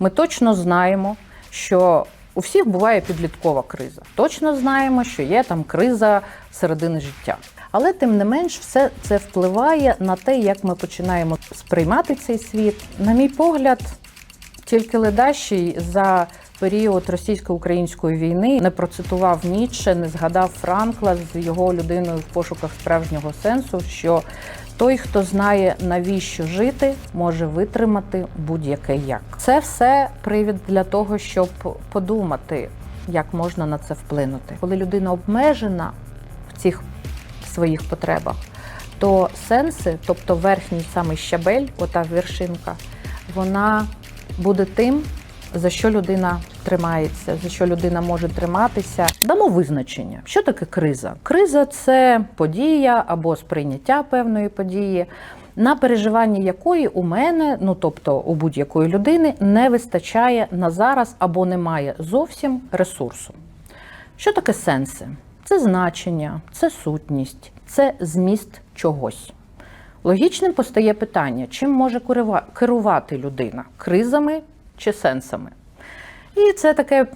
Ми точно знаємо, що у всіх буває підліткова криза. Точно знаємо, що є там криза середини життя. Але тим не менш, все це впливає на те, як ми починаємо сприймати цей світ. На мій погляд, тільки ледащий за період російсько-української війни не процитував Ніцше, не згадав Франкла з його людиною в пошуках справжнього сенсу, що той, хто знає навіщо жити, може витримати будь-яке як. Це все привід для того, щоб подумати, як можна на це вплинути. Коли людина обмежена в цих своїх потребах, то сенси, тобто верхній самий щабель, ота вершинка, вона буде тим, за що людина тримається, за що людина може триматися. Дамо визначення, що таке криза. Криза це подія або сприйняття певної події, на переживання якої у мене, ну тобто у будь-якої людини, не вистачає на зараз або немає зовсім ресурсу. Що таке сенси? Це значення, це сутність, це зміст чогось. Логічним постає питання, чим може керувати людина кризами чи сенсами? І це таке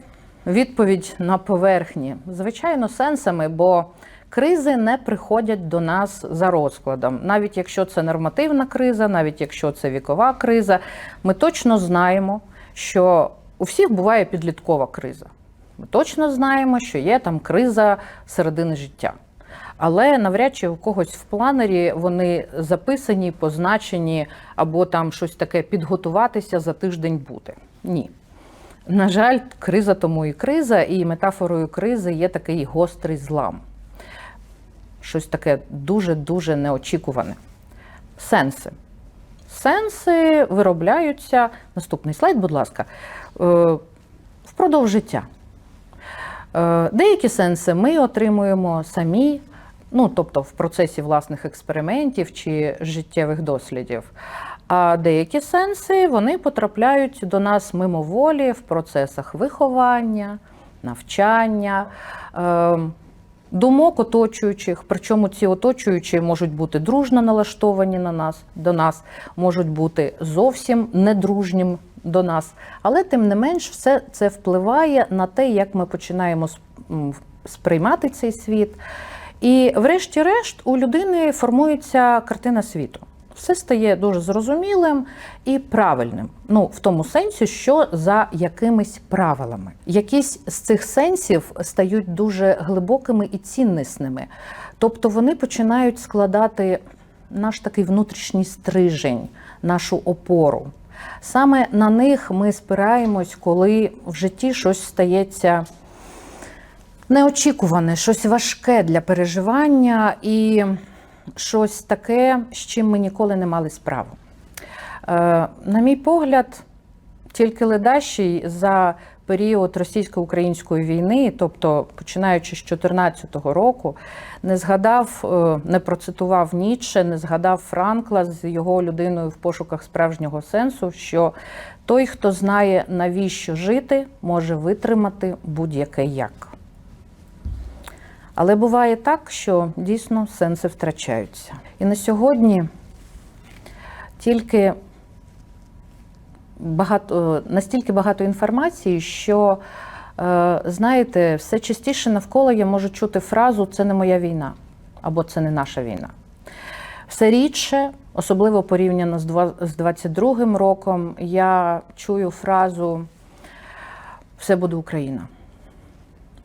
відповідь на поверхні. Звичайно, сенсами, бо кризи не приходять до нас за розкладом. Навіть якщо це нормативна криза, навіть якщо це вікова криза, ми точно знаємо, що у всіх буває підліткова криза. Ми точно знаємо, що є там криза середини життя. Але навряд чи у когось в планері вони записані, позначені, або там щось таке підготуватися за тиждень бути. Ні. На жаль, криза тому і криза, і метафорою кризи є такий гострий злам. Щось таке дуже-дуже неочікуване. Сенси. Сенси виробляються. Наступний слайд, будь ласка, е, впродовж життя. Е, Деякі сенси ми отримуємо самі, ну тобто в процесі власних експериментів чи життєвих дослідів. А деякі сенси вони потрапляють до нас мимоволі в процесах виховання, навчання, е, думок оточуючих. Причому ці оточуючі можуть бути дружно налаштовані на нас до нас, можуть бути зовсім недружнім до нас. Але тим не менш, все це впливає на те, як ми починаємо сприймати цей світ. І, врешті-решт, у людини формується картина світу. Все стає дуже зрозумілим і правильним. Ну, в тому сенсі, що за якимись правилами. Якісь з цих сенсів стають дуже глибокими і ціннисними. Тобто вони починають складати наш такий внутрішній стрижень, нашу опору. Саме на них ми спираємось, коли в житті щось стається неочікуване, щось важке для переживання і щось таке, з чим ми ніколи не мали справу. Е, На мій погляд, тільки ледащий за період російсько-української війни, тобто починаючи з 2014 року, не згадав, е, не процитував Ніцше, не згадав Франкла з його людиною в пошуках справжнього сенсу, що той, хто знає навіщо жити, може витримати будь-яке як. Але буває так, що дійсно сенси втрачаються. І на сьогодні тільки багато, настільки багато інформації, що, е, знаєте, все частіше навколо я можу чути фразу Це не моя війна або це не наша війна. Все рідше, особливо порівняно з два- з 22-м роком, я чую фразу Все буде Україна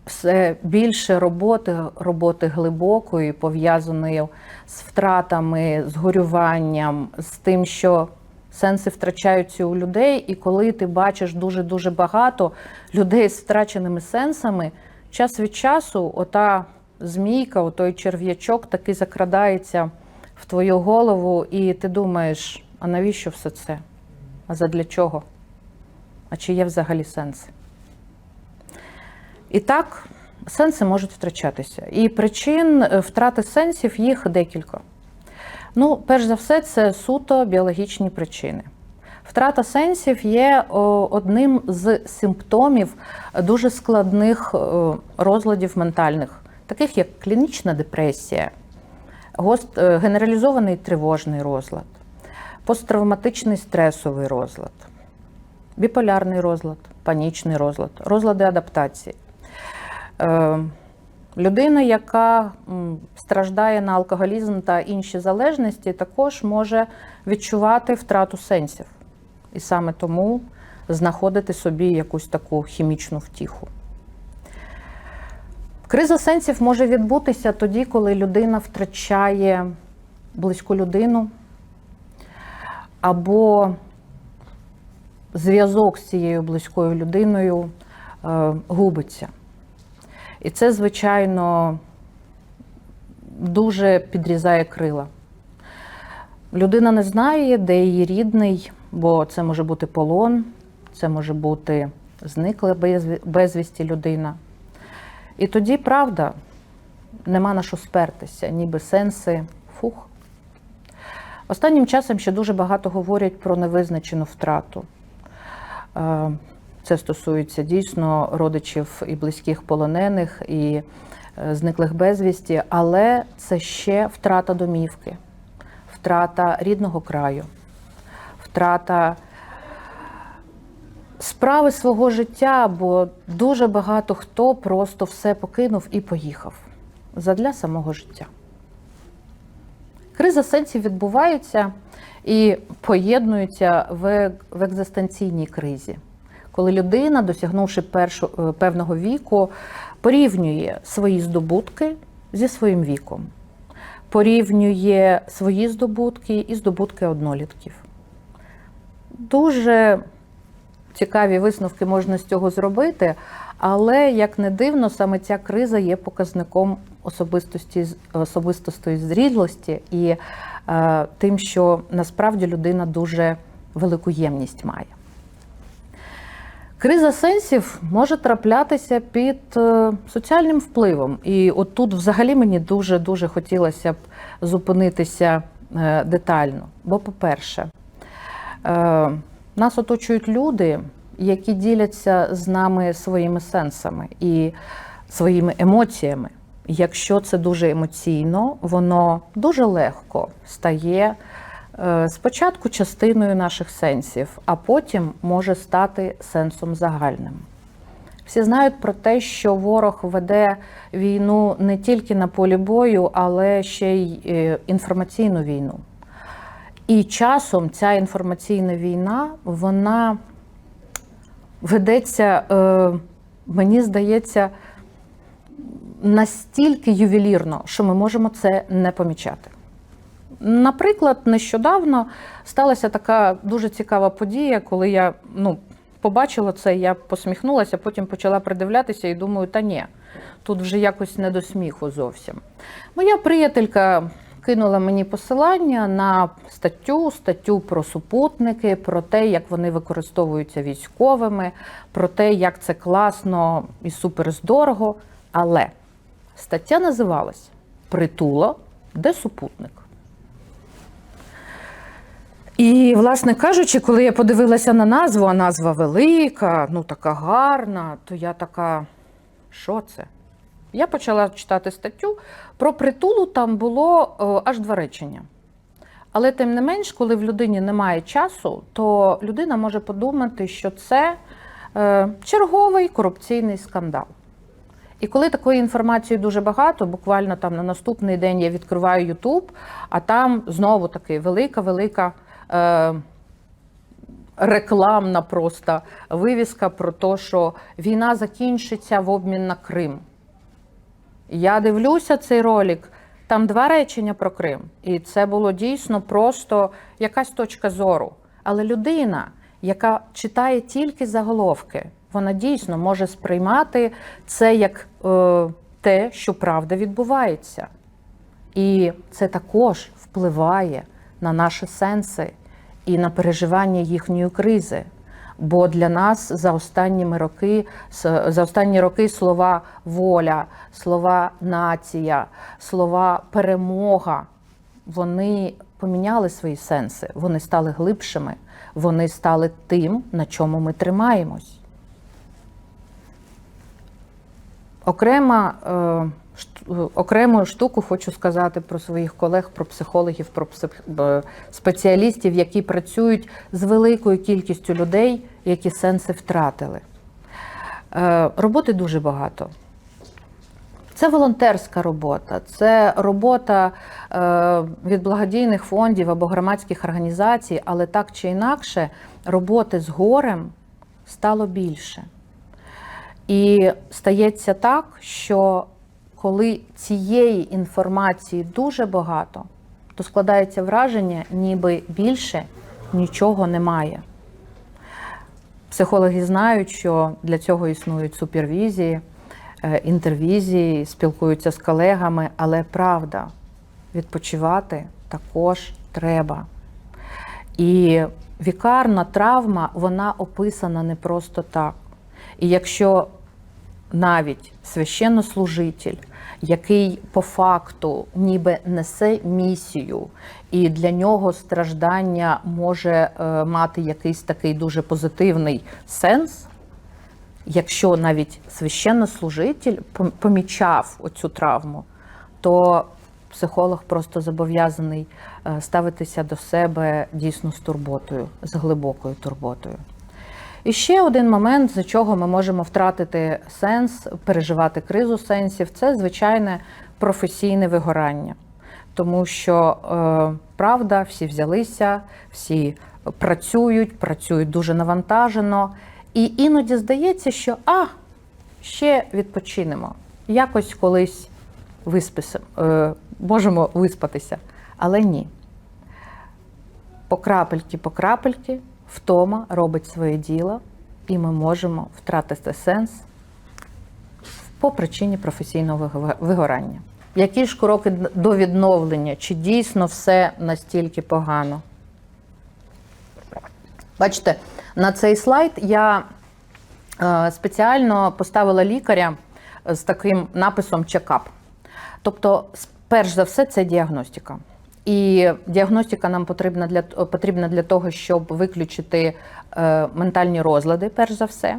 все більше роботи, роботи глибокої, пов'язаної з втратами, з горюванням, з тим, що сенси втрачаються у людей, і коли ти бачиш дуже-дуже багато людей з втраченими сенсами, час від часу ота змійка, отой черв'ячок таки закрадається в твою голову, і ти думаєш, а навіщо все це? А задля чого? А чи є взагалі сенси? І так, сенси можуть втрачатися. І причин е, втрати сенсів їх декілька. Ну, перш за все, це суто біологічні причини. Втрата сенсів є одним з симптомів дуже складних е, розладів ментальних, таких як клінічна депресія, е, генералізований тривожний розлад, посттравматичний стресовий розлад, біполярний розлад, панічний розлад, розлади адаптації. Е, Людина, яка страждає на алкоголізм та інші залежності, також може відчувати втрату сенсів. І саме тому знаходити собі якусь таку хімічну втіху. Криза сенсів може відбутися тоді, коли людина втрачає близьку людину або зв'язок з цією близькою людиною е, губиться. І це, звичайно, дуже підрізає крила. Людина не знає, де її рідний, бо це може бути полон, це може бути зникла безвісті людина. І тоді, правда, нема на що спертися, ніби сенси фух. Останнім часом ще дуже багато говорять про невизначену втрату. Це стосується дійсно родичів і близьких полонених, і е, зниклих безвісті, але це ще втрата домівки, втрата рідного краю, втрата справи свого життя, бо дуже багато хто просто все покинув і поїхав задля самого життя. Криза сенсів відбувається і поєднується в екзистенційній кризі, коли людина, досягнувши першу, е, певного віку, порівнює свої здобутки зі своїм віком, порівнює свої здобутки і здобутки однолітків. Дуже цікаві висновки можна з цього зробити, але як не дивно, саме ця криза є показником особистості особистостої зрілості і е, тим, що насправді людина дуже велику ємність має. Криза сенсів може траплятися під е, соціальним впливом. І от тут взагалі мені дуже дуже хотілося б зупинитися е, детально. Бо, по-перше, е, нас оточують люди, які діляться з нами своїми сенсами і своїми емоціями. Якщо це дуже емоційно, воно дуже легко стає спочатку частиною наших сенсів, а потім може стати сенсом загальним. Всі знають про те, що ворог веде війну не тільки на полі бою, але ще й е, інформаційну війну. І часом ця інформаційна війна, вона ведеться, е, мені здається, настільки ювелірно, що ми можемо це не помічати. Наприклад, нещодавно сталася така дуже цікава подія, коли я ну, побачила це, я посміхнулася, потім почала придивлятися і думаю, та ні, тут вже якось не до сміху зовсім. Моя приятелька кинула мені посилання на статтю, статтю про супутники, про те, як вони використовуються військовими, про те, як це класно і супер здорого. Але стаття називалась Притула, де супутник. І, власне кажучи, коли я подивилася на назву, а назва велика, ну така гарна, то я така, що це? Я почала читати статтю. Про притулу там було о, аж два речення. Але тим не менш, коли в людині немає часу, то людина може подумати, що це е, черговий корупційний скандал. І коли такої інформації дуже багато, буквально там на наступний день я відкриваю Ютуб, а там знову таки велика-велика е, рекламна просто вивіска про те, що війна закінчиться в обмін на Крим. Я дивлюся цей ролик, там два речення про Крим. І це було дійсно просто якась точка зору. Але людина, яка читає тільки заголовки, вона дійсно може сприймати це як е, те, що правда відбувається. І це також впливає на наші сенси і на переживання їхньої кризи. Бо для нас за останніми роки за останні роки слова воля, слова нація, слова перемога, вони поміняли свої сенси, вони стали глибшими, вони стали тим, на чому ми тримаємось. Окрема, е, окрему штуку хочу сказати про своїх колег, про психологів, про псих- спеціалістів, які працюють з великою кількістю людей які сенси втратили. Е, Роботи дуже багато. Це волонтерська робота, це робота е, від благодійних фондів або громадських організацій, але так чи інакше, роботи з горем стало більше. І стається так, що коли цієї інформації дуже багато, то складається враження, ніби більше нічого немає. Психологи знають, що для цього існують супервізії, е, інтервізії, спілкуються з колегами, але правда, відпочивати також треба. І вікарна травма, вона описана не просто так. І якщо навіть священнослужитель, який по факту ніби несе місію, і для нього страждання може е, мати якийсь такий дуже позитивний сенс, якщо навіть священнослужитель помічав оцю травму, то психолог просто зобов'язаний е, ставитися до себе дійсно з турботою, з глибокою турботою. І ще один момент, за чого ми можемо втратити сенс, переживати кризу сенсів, це звичайне професійне вигорання. Тому що е, правда, всі взялися, всі працюють, працюють дуже навантажено. І іноді здається, що а, ще відпочинемо, якось колись виспися, е, можемо виспатися. Але ні. По крапельки, по крапельки втома робить своє діло, і ми можемо втратити сенс по причині професійного вигорання. Які ж кроки до відновлення? Чи дійсно все настільки погано? Бачите, на цей слайд я е, спеціально поставила лікаря з таким написом чекап. Тобто, перш за все, це діагностика. І діагностика нам потрібна для, потрібна для того, щоб виключити е, ментальні розлади, перш за все.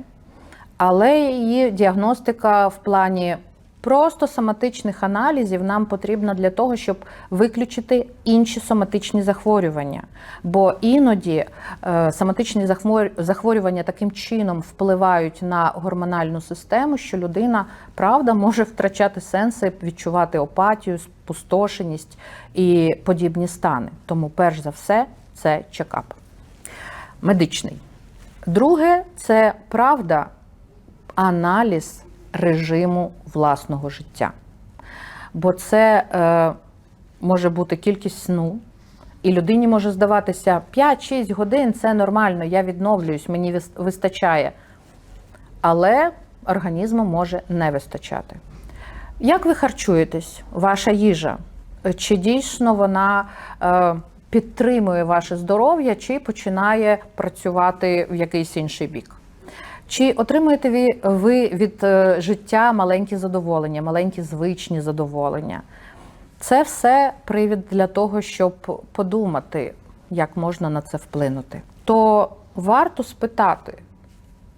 Але її діагностика в плані просто соматичних аналізів нам потрібна для того, щоб виключити інші соматичні захворювання. Бо іноді е, соматичні захворювання таким чином впливають на гормональну систему, що людина правда може втрачати сенси, відчувати апатію, спустошеність і подібні стани. Тому, перш за все, це чекап медичний. Друге, це правда, аналіз режиму власного життя. Бо це е, може бути кількість сну, і людині може здаватися 5-6 годин це нормально, я відновлююсь, мені вистачає. Але організму може не вистачати. Як ви харчуєтесь? Ваша їжа? Чи дійсно вона е, підтримує ваше здоров'я, чи починає працювати в якийсь інший бік? Чи отримуєте ви, від е, життя маленькі задоволення, маленькі звичні задоволення? Це все привід для того, щоб подумати, як можна на це вплинути. То варто спитати,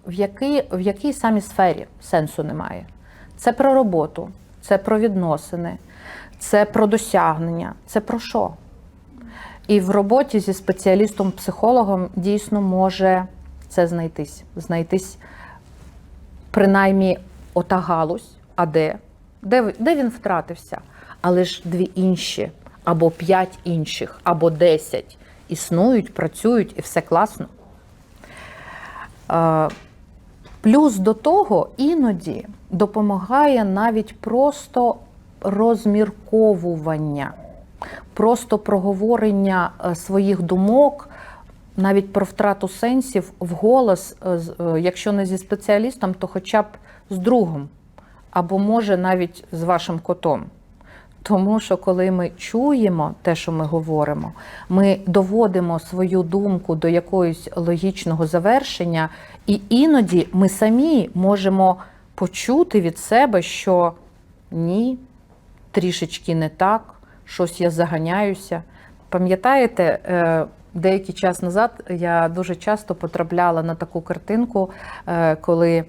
в якій, в якій самій сфері сенсу немає. Це про роботу, це про відносини, це про досягнення, це про що? І в роботі зі спеціалістом-психологом дійсно може це знайтись. Знайтись принаймні ота галузь, а де? Де, де він втратився? Але ж дві інші, або п'ять інших, або десять існують, працюють і все класно. Плюс до того іноді допомагає навіть просто розмірковування, просто проговорення е, своїх думок, навіть про втрату сенсів вголос, е, е, якщо не зі спеціалістом, то хоча б з другом, або може навіть з вашим котом. Тому що коли ми чуємо те, що ми говоримо, ми доводимо свою думку до якогось логічного завершення, і іноді ми самі можемо почути від себе, що ні, трішечки не так, щось я заганяюся. Пам'ятаєте, е, деякий час назад я дуже часто потрапляла на таку картинку, е, коли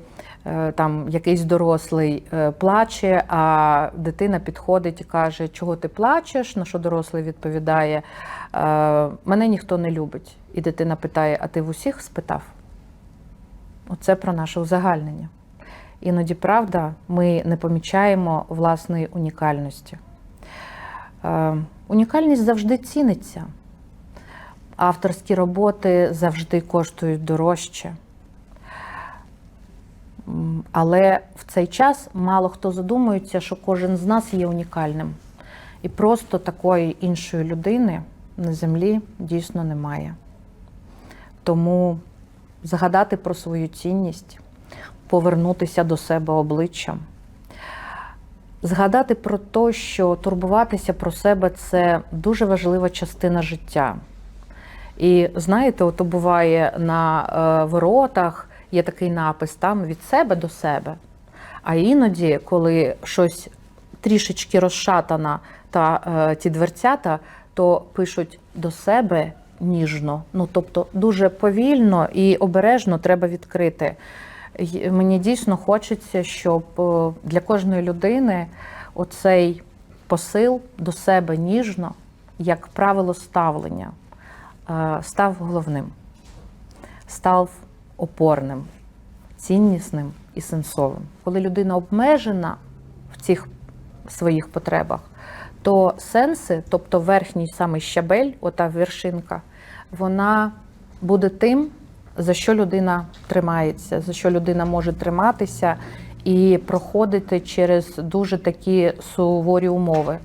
е, там якийсь дорослий е, плаче, а дитина підходить і каже, чого ти плачеш? На що дорослий відповідає, «Е, мене ніхто не любить. І дитина питає: А ти в усіх спитав? Оце про наше узагальнення. Іноді, правда, ми не помічаємо власної унікальності. Унікальність завжди ціниться. Авторські роботи завжди коштують дорожче. Але в цей час мало хто задумується, що кожен з нас є унікальним. І просто такої іншої людини на землі дійсно немає. Тому згадати про свою цінність, повернутися до себе обличчям, згадати про те, що турбуватися про себе це дуже важлива частина життя. І знаєте, ото буває на е, воротах є такий напис там від себе до себе. А іноді, коли щось трішечки розшатана та е, ті дверцята, то пишуть до себе ніжно. Ну тобто дуже повільно і обережно треба відкрити. Мені дійсно хочеться, щоб е, для кожної людини оцей посил до себе ніжно, як правило ставлення, став головним, став опорним, ціннісним і сенсовим. Коли людина обмежена в цих своїх потребах, то сенси, тобто верхній самий щабель, ота вершинка, вона буде тим, за що людина тримається, за що людина може триматися і проходити через дуже такі суворі умови.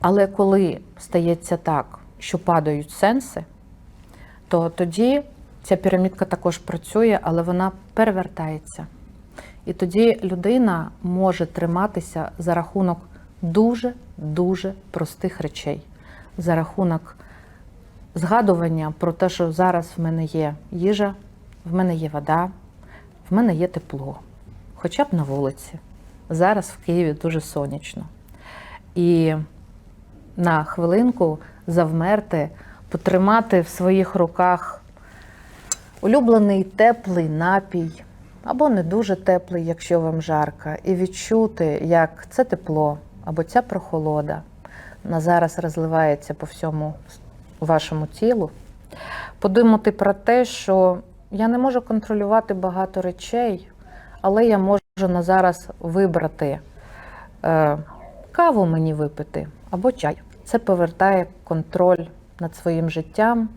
Але коли стається так, що падають сенси, то тоді ця пірамідка також працює, але вона перевертається. І тоді людина може триматися за рахунок дуже-дуже простих речей, за рахунок згадування про те, що зараз в мене є їжа, в мене є вода, в мене є тепло, хоча б на вулиці. Зараз в Києві дуже сонячно. І на хвилинку завмерти, потримати в своїх руках улюблений теплий напій, або не дуже теплий, якщо вам жарко, і відчути, як це тепло або ця прохолода на зараз розливається по всьому вашому тілу. Подумати про те, що я не можу контролювати багато речей, але я можу на зараз вибрати е, каву мені випити або чай. Це повертає контроль над своїм життям,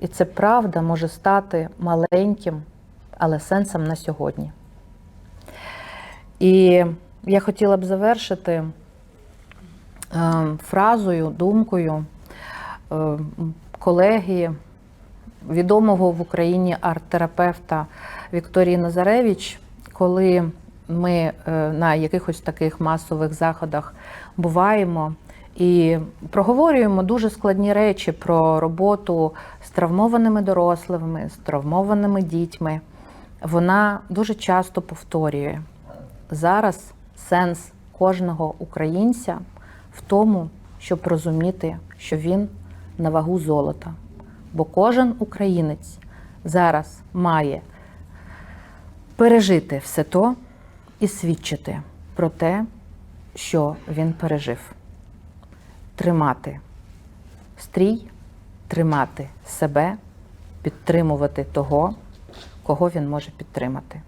і це правда може стати маленьким, але сенсом на сьогодні. І я хотіла б завершити е, фразою, думкою е, колеги, відомого в Україні арт-терапевта Вікторії Назаревич, коли ми е, на якихось таких масових заходах буваємо і проговорюємо дуже складні речі про роботу з травмованими дорослими, з травмованими дітьми. Вона дуже часто повторює зараз сенс кожного українця в тому, щоб розуміти, що він на вагу золота. Бо кожен українець зараз має пережити все то і свідчити про те, що він пережив. Тримати стрій, тримати себе, підтримувати того, кого він може підтримати.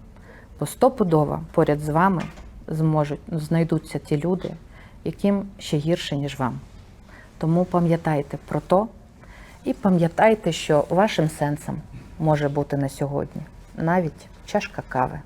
Бо стопудово поряд з вами зможуть знайдуться ті люди, яким ще гірше, ніж вам. Тому пам'ятайте про то і пам'ятайте, що вашим сенсом може бути на сьогодні навіть чашка кави.